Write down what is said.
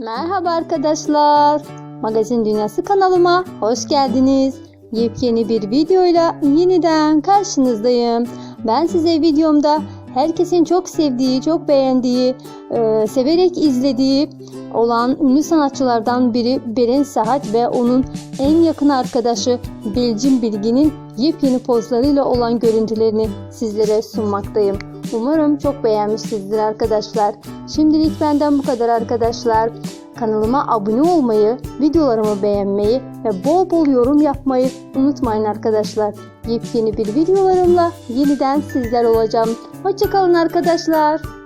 Merhaba arkadaşlar. Magazin Dünyası kanalıma hoş geldiniz. Yepyeni bir videoyla yeniden karşınızdayım. Ben size videomda herkesin çok sevdiği, çok beğendiği, e, severek izlediği olan ünlü sanatçılardan biri Beren Saat ve onun en yakın arkadaşı Belcin Bilgin'in yepyeni pozlarıyla olan görüntülerini sizlere sunmaktayım. Umarım çok beğenmişsinizdir arkadaşlar. Şimdilik benden bu kadar arkadaşlar. Kanalıma abone olmayı, videolarımı beğenmeyi ve bol bol yorum yapmayı unutmayın arkadaşlar. Yepyeni bir videolarımla yeniden sizler olacağım. Hoşçakalın arkadaşlar.